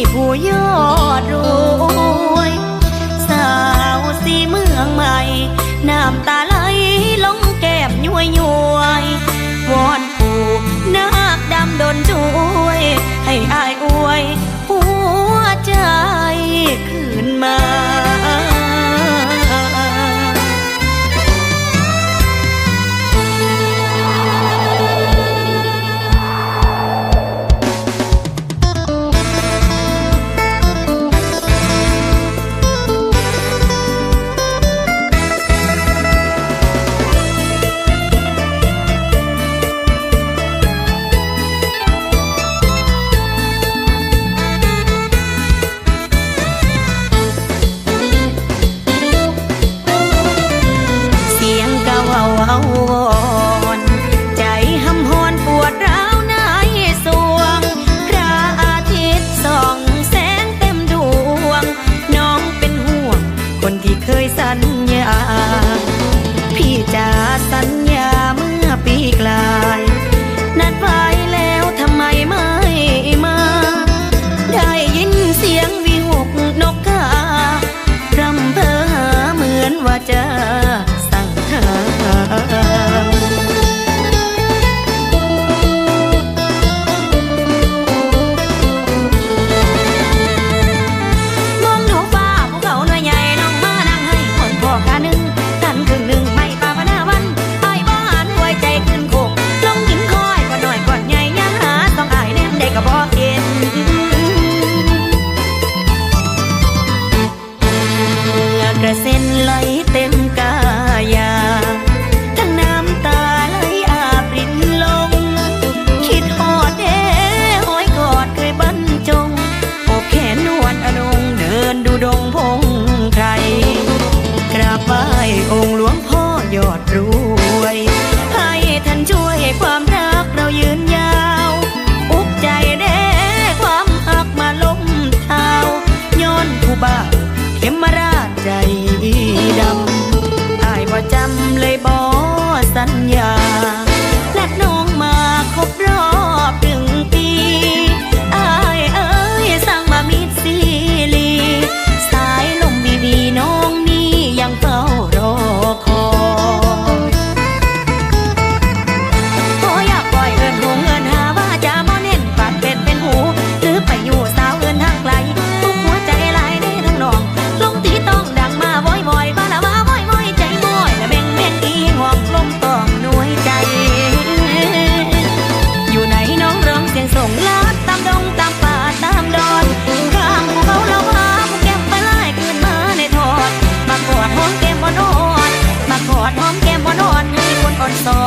่ผู้ยอดรวย สาวสีเมืองใหม่ น้ำตาไหลลงแก้มย้วยย้วยวอนปู่นักดำดนช่วย ให้อา lấy tên ca อดหอมแก้มอ่อนๆมีคนอ่อนสอ